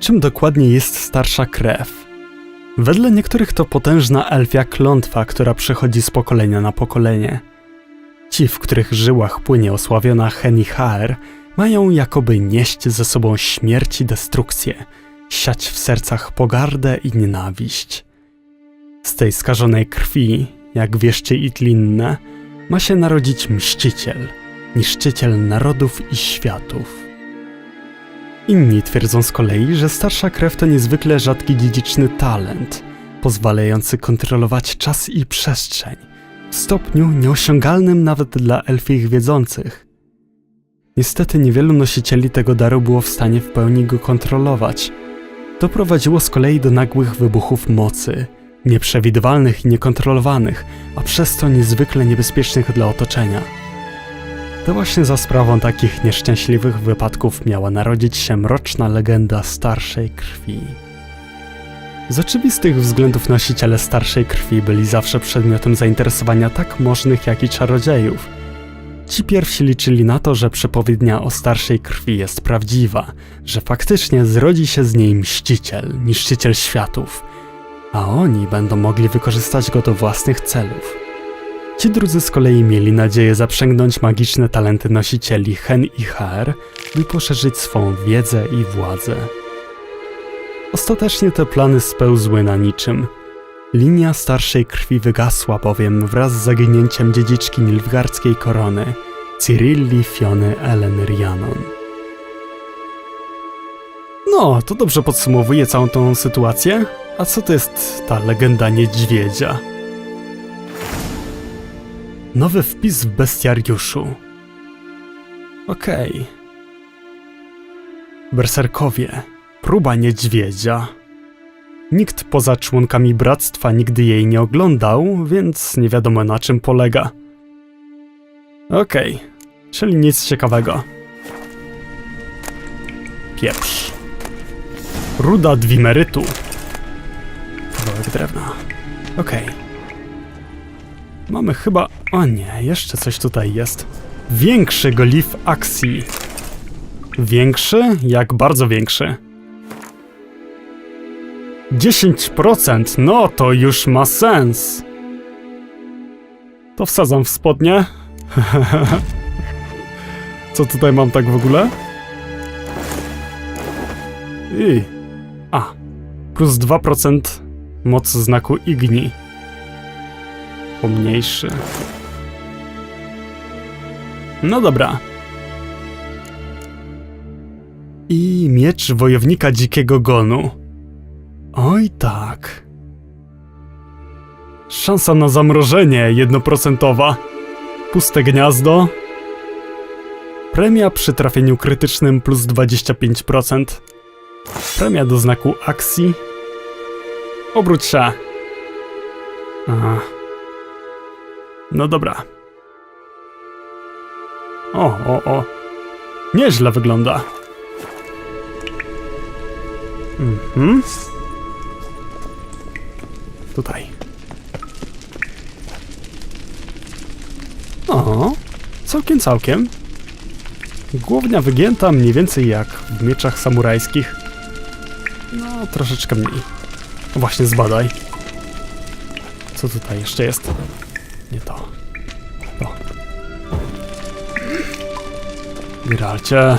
Czym dokładnie jest starsza krew? Wedle niektórych to potężna elfia klątwa, która przechodzi z pokolenia na pokolenie. Ci, w których żyłach płynie osławiona Henihaer, mają jakoby nieść ze sobą śmierć i destrukcję, siać w sercach pogardę i nienawiść. Z tej skażonej krwi, jak wieszczy Itlinne, ma się narodzić mściciel, niszczyciel narodów i światów. Inni twierdzą z kolei, że starsza krew to niezwykle rzadki dziedziczny talent, pozwalający kontrolować czas i przestrzeń, w stopniu nieosiągalnym nawet dla elfich wiedzących. Niestety niewielu nosicieli tego daru było w stanie w pełni go kontrolować. To prowadziło z kolei do nagłych wybuchów mocy, nieprzewidywalnych i niekontrolowanych, a przez to niezwykle niebezpiecznych dla otoczenia. To właśnie za sprawą takich nieszczęśliwych wypadków miała narodzić się mroczna legenda starszej krwi. Z oczywistych względów nosiciele starszej krwi byli zawsze przedmiotem zainteresowania tak możnych, jak i czarodziejów. Ci pierwsi liczyli na to, że przepowiednia o starszej krwi jest prawdziwa, że faktycznie zrodzi się z niej mściciel, niszczyciel światów, a oni będą mogli wykorzystać go do własnych celów. Ci drudzy z kolei mieli nadzieję zaprzęgnąć magiczne talenty nosicieli Hen i Her, by poszerzyć swą wiedzę i władzę. Ostatecznie te plany spełzły na niczym. Linia starszej krwi wygasła bowiem wraz z zaginięciem dziedziczki nilfgardzkiej korony, Cyrilli Fiony Ellen Rhiannon. No, to dobrze podsumowuje całą tą sytuację. A co to jest ta legenda niedźwiedzia? Nowy wpis w bestiariuszu. Okej. Berserkowie. Próba niedźwiedzia. Nikt poza członkami bractwa nigdy jej nie oglądał, więc nie wiadomo na czym polega. Okej, czyli nic ciekawego. Pieprz. Ruda dwimerytu. Kawałek drewna. Okej. Mamy chyba... O nie, jeszcze coś tutaj jest. Większy golif akcji. Większy? Jak bardzo większy? 10%, no to już ma sens. To wsadzam w spodnie. Co tutaj mam tak w ogóle? I. A. Plus 2% moc znaku Igni. Pomniejszy. No dobra. I miecz wojownika dzikiego gonu. Oj tak. Szansa na zamrożenie jednoprocentowa. Puste gniazdo. Premia przy trafieniu krytycznym plus 25%. Premia do znaku akcji. Obróć się. Aha. No dobra. O, o, o. Nieźle wygląda. Mhm. Tutaj. O, całkiem, całkiem. Głownia wygięta mniej więcej jak w mieczach samurajskich. No, troszeczkę mniej. Właśnie zbadaj. Co tutaj jeszcze jest? Nie to. Geralcie.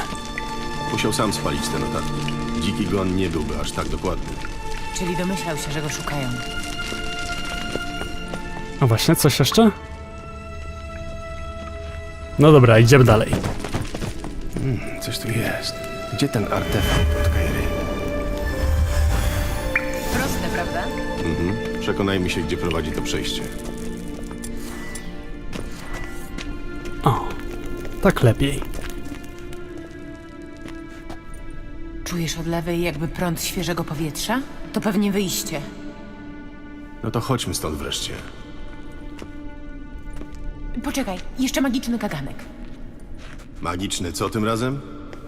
Musiał sam spalić te notatki. Dziki gon nie byłby aż tak dokładny. Czyli domyślał się, że go szukają. A właśnie, coś jeszcze? No dobra, idziemy dalej. Coś tu jest. Gdzie ten artefakt od Kairy? Proste, prawda? Mhm. Przekonajmy się, gdzie prowadzi to przejście. O, tak lepiej. Czujesz od lewej jakby prąd świeżego powietrza? To pewnie wyjście. No to chodźmy stąd wreszcie. Poczekaj, jeszcze magiczny kaganek. Magiczny co tym razem?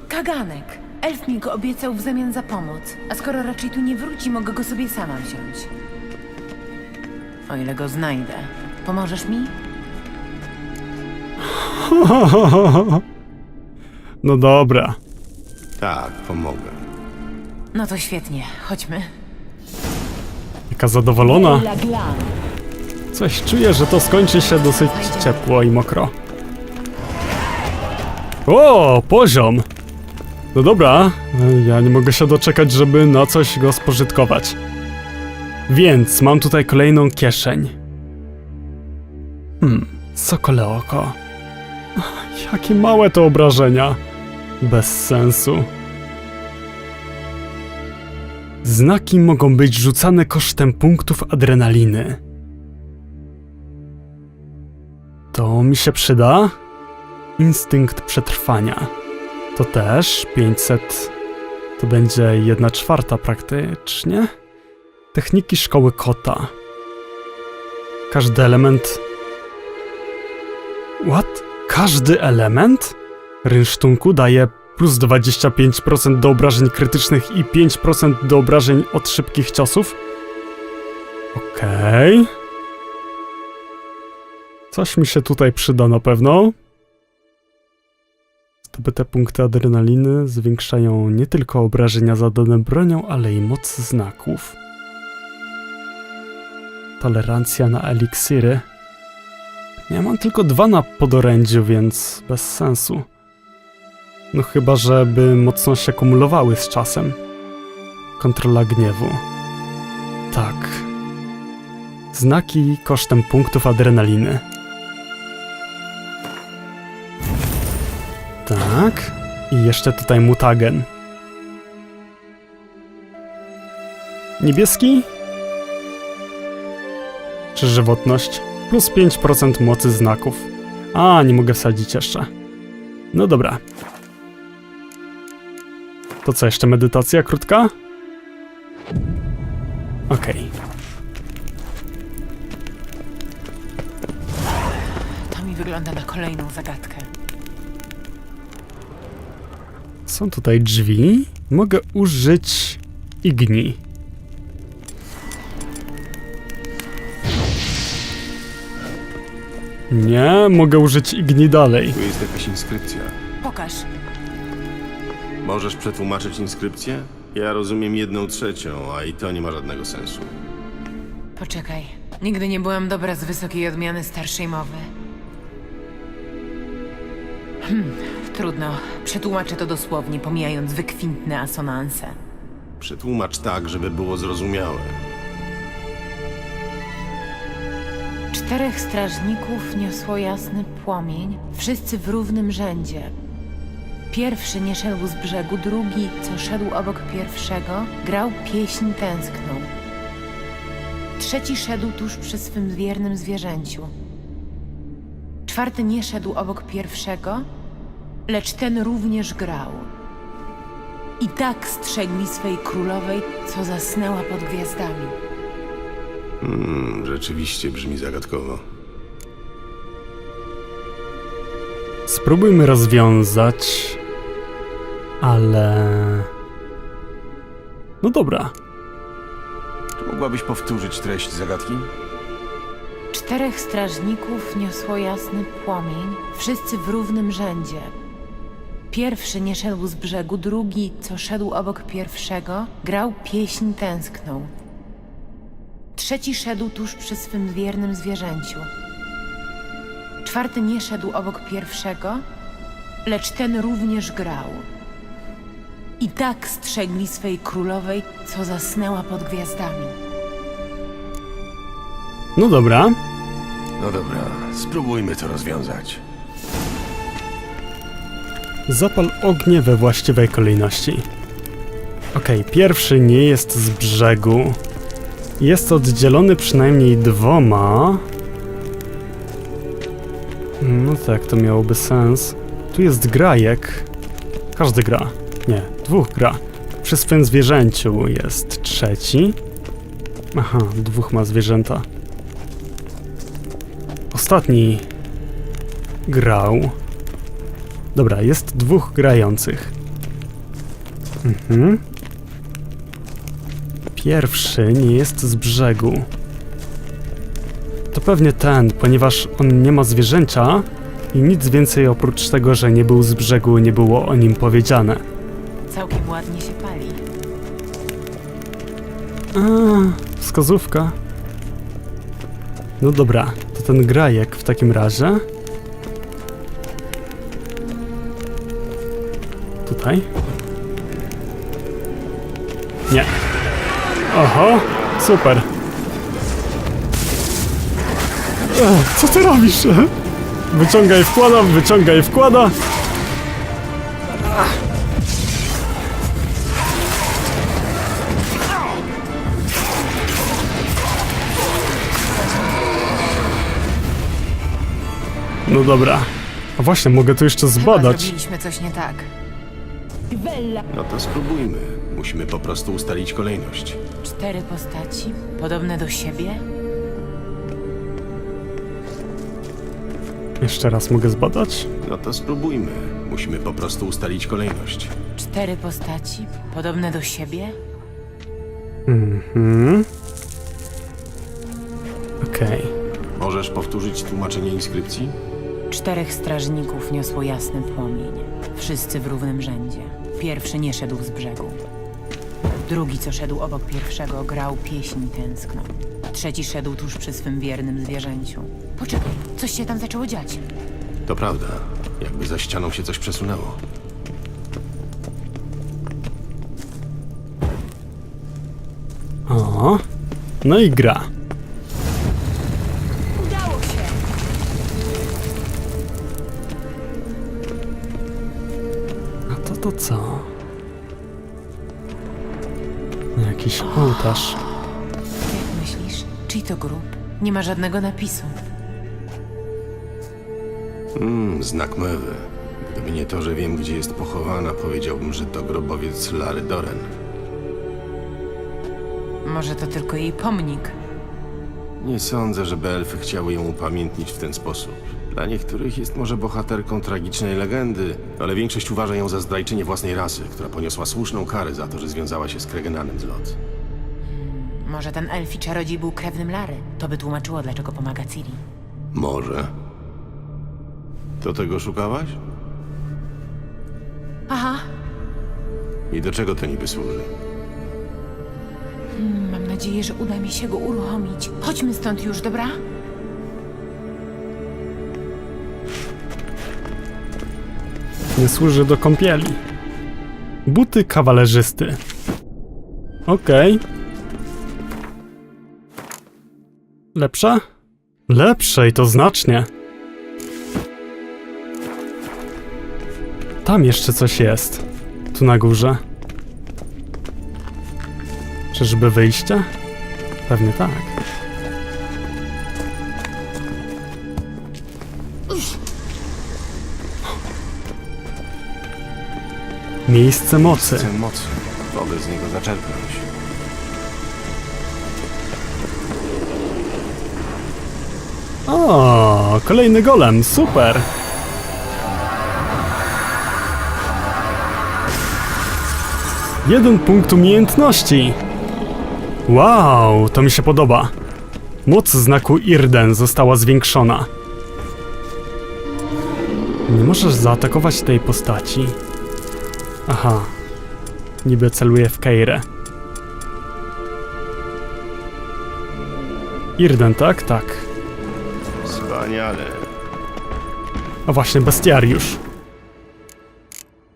Kaganek! Elf mi go obiecał w zamian za pomoc, a skoro raczej tu nie wróci, mogę go sobie sama wziąć. O ile go znajdę. Pomożesz mi? No dobra. Pomogę. No to świetnie, chodźmy. Jaka zadowolona. Coś czuję, że to skończy się dosyć ciepło i mokro. O, poziom! No dobra, ja nie mogę się doczekać, żeby na coś go spożytkować. Więc mam tutaj kolejną kieszeń. Hmm, sokole oko. Jakie małe to obrażenia. Bez sensu. Znaki mogą być rzucane kosztem punktów adrenaliny. To mi się przyda. Instynkt przetrwania. To też 500. To będzie 1 czwarta praktycznie. Techniki szkoły kota. Każdy element. What? Każdy element? Rynsztunku daje plus 25% do obrażeń krytycznych i 5% do obrażeń od szybkich ciosów. Okej. Coś mi się tutaj przyda na pewno. Zdobyte punkty adrenaliny zwiększają nie tylko obrażenia zadane bronią, ale i moc znaków. Tolerancja na eliksiry. Ja mam tylko dwa na podorędziu, więc bez sensu. No chyba, żeby mocno się kumulowały z czasem. Kontrola gniewu. Tak. Znaki kosztem punktów adrenaliny. Tak. I jeszcze tutaj mutagen. Niebieski? Czy żywotność? Plus 5% mocy znaków. A, nie mogę wsadzić jeszcze. No dobra. To co, jeszcze medytacja krótka? Okej. To mi wygląda na kolejną zagadkę. Są tutaj drzwi. Mogę użyć igni. Nie, mogę użyć igni dalej. Tu jest jakaś inskrypcja. Pokaż. Możesz przetłumaczyć inskrypcję? Ja rozumiem jedną trzecią, a i to nie ma żadnego sensu. Poczekaj. Nigdy nie byłam dobra z wysokiej odmiany starszej mowy. Hmm, trudno. Przetłumaczę to dosłownie, pomijając wykwintne asonanse. Przetłumacz tak, żeby było zrozumiałe. Czterech strażników niosło jasny płomień, wszyscy w równym rzędzie. Pierwszy nie szedł z brzegu, drugi, co szedł obok pierwszego, grał pieśń tęskną. Trzeci szedł tuż przy swym wiernym zwierzęciu. Czwarty nie szedł obok pierwszego, lecz ten również grał. I tak strzegli swej królowej, co zasnęła pod gwiazdami. Hmm, rzeczywiście brzmi zagadkowo. Spróbujmy rozwiązać. Ale. No dobra. Czy mogłabyś powtórzyć treść zagadki? Czterech strażników niosło jasny płomień, wszyscy w równym rzędzie. Pierwszy nie szedł z brzegu, drugi, co szedł obok pierwszego, grał pieśń tęskną. Trzeci szedł tuż przy swym wiernym zwierzęciu. Czwarty nie szedł obok pierwszego, lecz ten również grał. I tak strzegli swej królowej, co zasnęła pod gwiazdami. No dobra. No dobra, spróbujmy to rozwiązać. Zapal ognie we właściwej kolejności. Okej, pierwszy nie jest z brzegu. Jest oddzielony przynajmniej dwoma. No tak, to miałoby sens. Tu jest grajek. Każdy gra. Nie, dwóch gra. Przy swym zwierzęciu jest trzeci. Aha, dwóch ma zwierzęta. Ostatni grał. Dobra, jest dwóch grających. Mhm. Pierwszy nie jest z brzegu. To pewnie ten, ponieważ on nie ma zwierzęcia i nic więcej oprócz tego, że nie był z brzegu, nie było o nim powiedziane. Całkiem ładnie się pali. A, wskazówka. No dobra, to ten grajek w takim razie. Tutaj. Nie. Oho, super. Ech, co ty robisz? Wyciąga i wkłada, wyciąga i wkłada. No dobra. A właśnie, mogę tu jeszcze Chyba zbadać. zrobiliśmy coś nie tak. No to spróbujmy. Musimy po prostu ustalić kolejność. Cztery postaci, podobne do siebie. Jeszcze raz mogę zbadać? No to spróbujmy. Musimy po prostu ustalić kolejność. Cztery postaci, podobne do siebie. Mhm. Okej. Możesz powtórzyć tłumaczenie inskrypcji? Czterech strażników niosło jasny płomień. Wszyscy w równym rzędzie. Pierwszy nie szedł z brzegu. Drugi, co szedł obok pierwszego, grał pieśń tęskną. Trzeci szedł tuż przy swym wiernym zwierzęciu. Poczekaj, coś się tam zaczęło dziać. To prawda. Jakby za ścianą się coś przesunęło. O. No i gra. To co? Jakiś ołtarz. Jak myślisz? Czyj to grób? Nie ma żadnego napisu. Mmm, znak mewy. Gdyby nie to, że wiem, gdzie jest pochowana, powiedziałbym, że to grobowiec Lary Doren. Może to tylko jej pomnik. Nie sądzę, żeby elfy chciały ją upamiętnić w ten sposób. Dla niektórych jest może bohaterką tragicznej legendy, ale większość uważa ją za zdrajczynię własnej rasy, która poniosła słuszną karę za to, że związała się z Kregenanem z Lot. Może ten elfi czarodziej był krewnym Lary. To by tłumaczyło, dlaczego pomaga Ciri. Może. To tego szukałaś? Aha, I do czego to niby służy? mam nadzieję, że uda mi się go uruchomić. Chodźmy stąd już, dobra? Nie służy do kąpieli. Buty kawalerzysty. Okej. Lepsze? Lepsze i to znacznie. Tam jeszcze coś jest. Tu na górze. Czyżby wyjście? Pewnie tak. Miejsce mocy. Chcę mocy. Mogę z niego zaczerpnąć. O, kolejny golem, super. Jeden punkt umiejętności. Wow, to mi się podoba. Moc znaku Irden została zwiększona. Nie możesz zaatakować tej postaci. Aha. Niby celuje w Keirę. Irden, tak? Tak. Wspaniale. A właśnie, bestiariusz.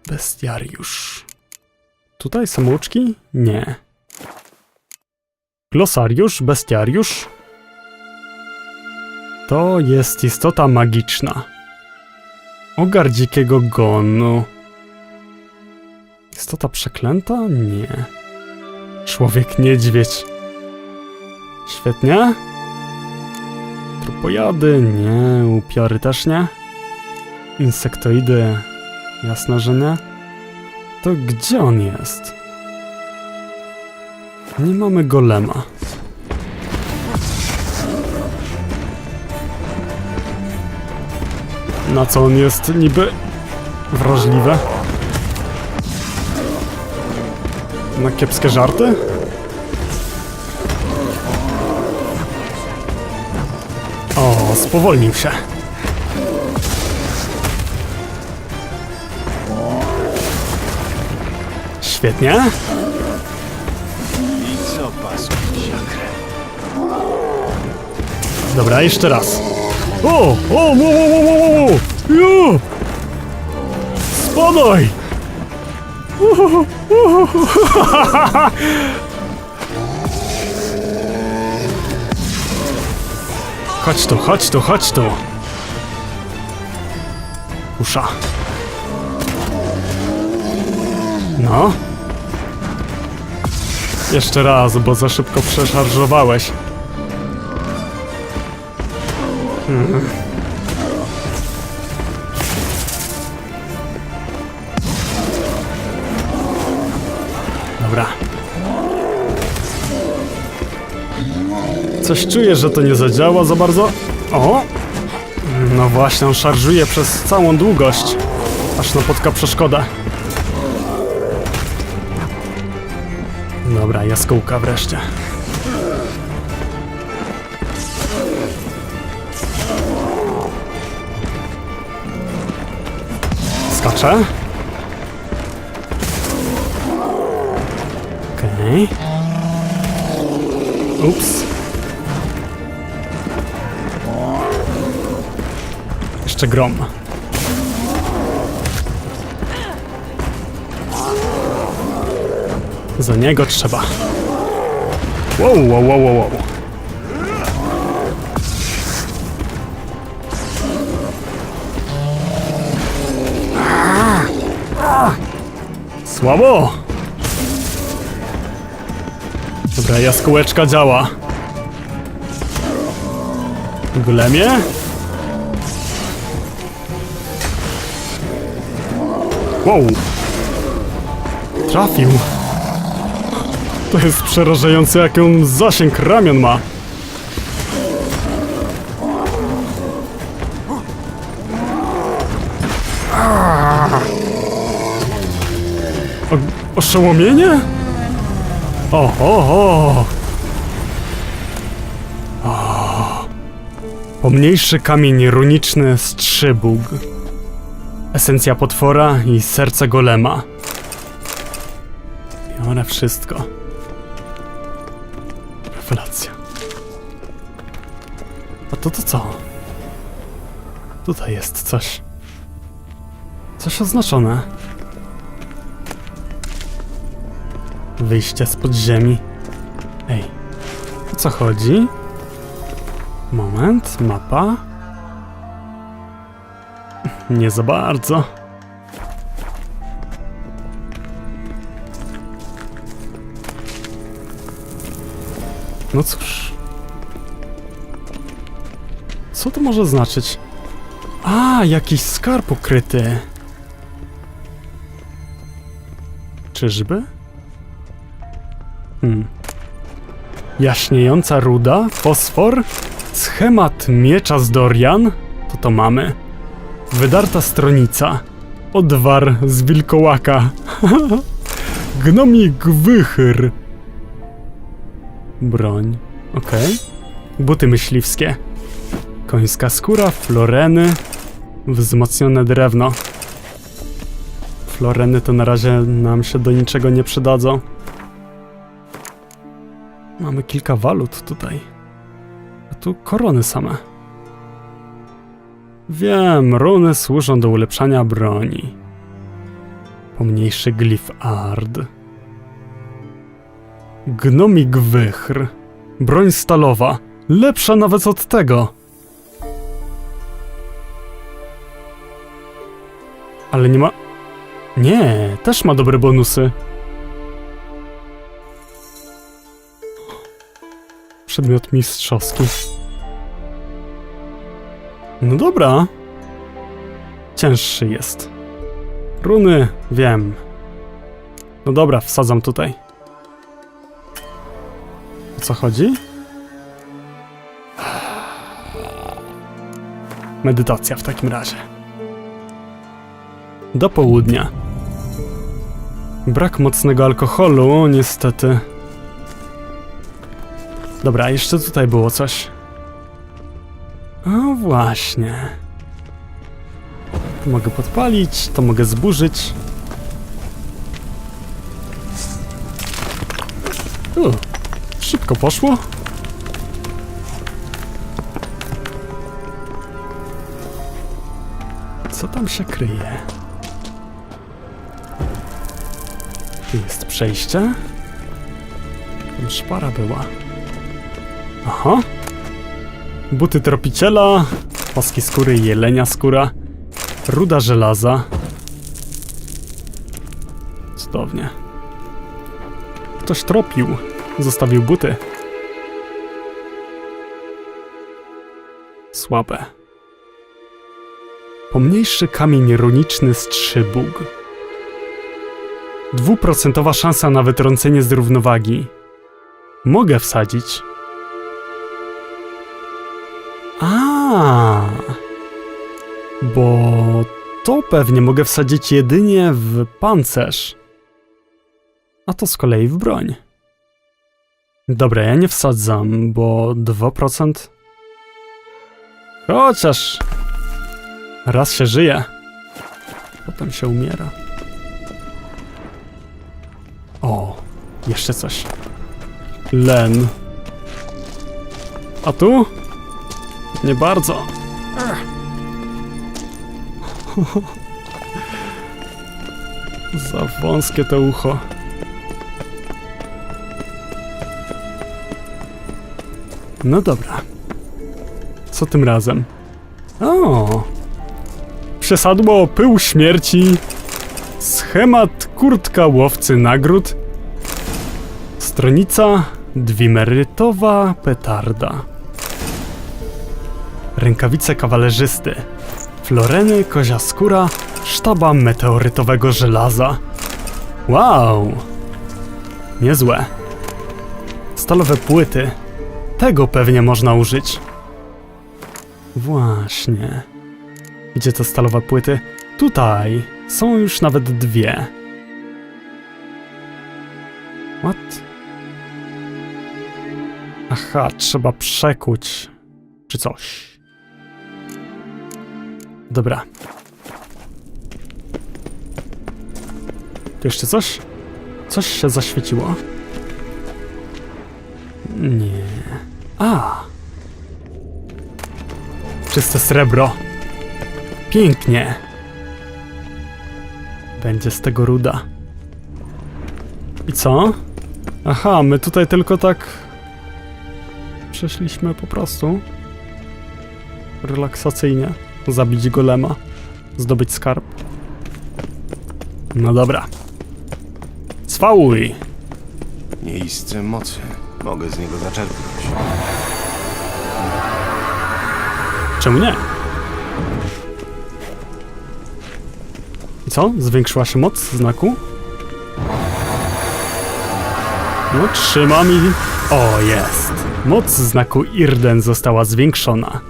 Bestiariusz. Tutaj samouczki? Nie. Glosariusz, bestiariusz. To jest istota magiczna. Ogar dzikiego gonu. Istota przeklęta? Nie. Człowiek niedźwiedź. Świetnie. Trupojady? Nie. Upiory też nie. Insektoidy? Jasne, że nie. To gdzie on jest? Nie mamy golema. Na co on jest niby wrażliwy? Na kiepskie żarty? O, spowolnił się. Świetnie. I co? Dobra, jeszcze raz. O! O! Wo, wo, wo, wo, wo! Spadaj! Chodź tu, chodź tu, chodź tu. Usza. No. Jeszcze raz, bo za szybko przeszarżowałeś. Dobra. Coś czuję, że to nie zadziała za bardzo. O! No właśnie, on szarżuje przez całą długość. Aż napotka przeszkodę. Dobra, jaskółka wreszcie. Skaczę. Okej. Ups. Jeszcze grom. Za niego trzeba. Wow, wow, wow, wow, wow. Słabo! Dobra, jaskółeczka działa. Golemie? Wow! Trafił! To jest przerażające, jaki on zasięg ramion ma. O, oszołomienie? O, o. Pomniejszy kamień runiczny strzybóg. Esencja potwora i serce golema. Biorę wszystko. Rewelacja. A to to co? Tutaj jest coś. Coś oznaczone. Wyjście z podziemi. Ej, o co chodzi? Moment, mapa. Nie za bardzo. No cóż. Co to może znaczyć? A, jakiś skarb ukryty. Czyżby? Hmm. Jaśniejąca ruda, fosfor, schemat miecza z Dorian, to to mamy. Wydarta stronica, odwar z wilkołaka, gnomi gwychyr. Broń, okej. Buty myśliwskie. Końska skóra, floreny, wzmocnione drewno. Floreny to na razie nam się do niczego nie przydadzą. Mamy kilka walut tutaj. A tu korony same. Wiem, runy służą do ulepszania broni. Pomniejszy glif ard. Gnomik wychr. Broń stalowa. Lepsza nawet od tego. Ale nie ma... Nie, też ma dobre bonusy. Przedmiot mistrzowski. No dobra. Cięższy jest. Runy, wiem. No dobra, wsadzam tutaj. O co chodzi? Medytacja w takim razie. Do południa. Brak mocnego alkoholu, niestety. Dobra, jeszcze tutaj było coś. O właśnie. To mogę podpalić, to mogę zburzyć. U, Szybko poszło. Co tam się kryje? Tu jest przejście. Tam szpara była. Aha. Buty tropiciela, paski skóry jelenia skóra, ruda żelaza. Cudownie. Ktoś tropił. Zostawił buty. Słabe. Pomniejszy kamień runiczny strzybóg. Dwuprocentowa szansa na wytrącenie z równowagi. Mogę wsadzić. Bo to pewnie mogę wsadzić jedynie w pancerz. A to z kolei w broń. Dobra, ja nie wsadzam, bo 2%. Chociaż raz się żyje, potem się umiera. O, jeszcze coś. Len. A tu? Nie bardzo. Za wąskie to ucho. No dobra. Co tym razem? O! Przesadło pył śmierci. Schemat kurtka łowcy nagród. Stronica dwimerytowa petarda. Rękawice kawalerzysty. Floreny kozia skóra sztaba meteorytowego żelaza. Wow! Niezłe. Stalowe płyty. Tego pewnie można użyć. Właśnie. Gdzie te stalowe płyty? Tutaj. Są już nawet dwie. What? Aha, trzeba przekuć. Czy coś. Dobra. Tu jeszcze coś? Coś się zaświeciło. Nie. A. Czyste srebro. Pięknie. Będzie z tego ruda. I co? Aha, my tutaj tylko tak. Przeszliśmy po prostu. Relaksacyjnie. Zabić golema. Zdobyć skarb. No dobra. Cwałuj! Miejsce mocy. Mogę z niego zaczerpnąć. Czemu nie? I co? Zwiększyła się moc znaku? No trzymam i... O, jest! Moc znaku Irden została zwiększona.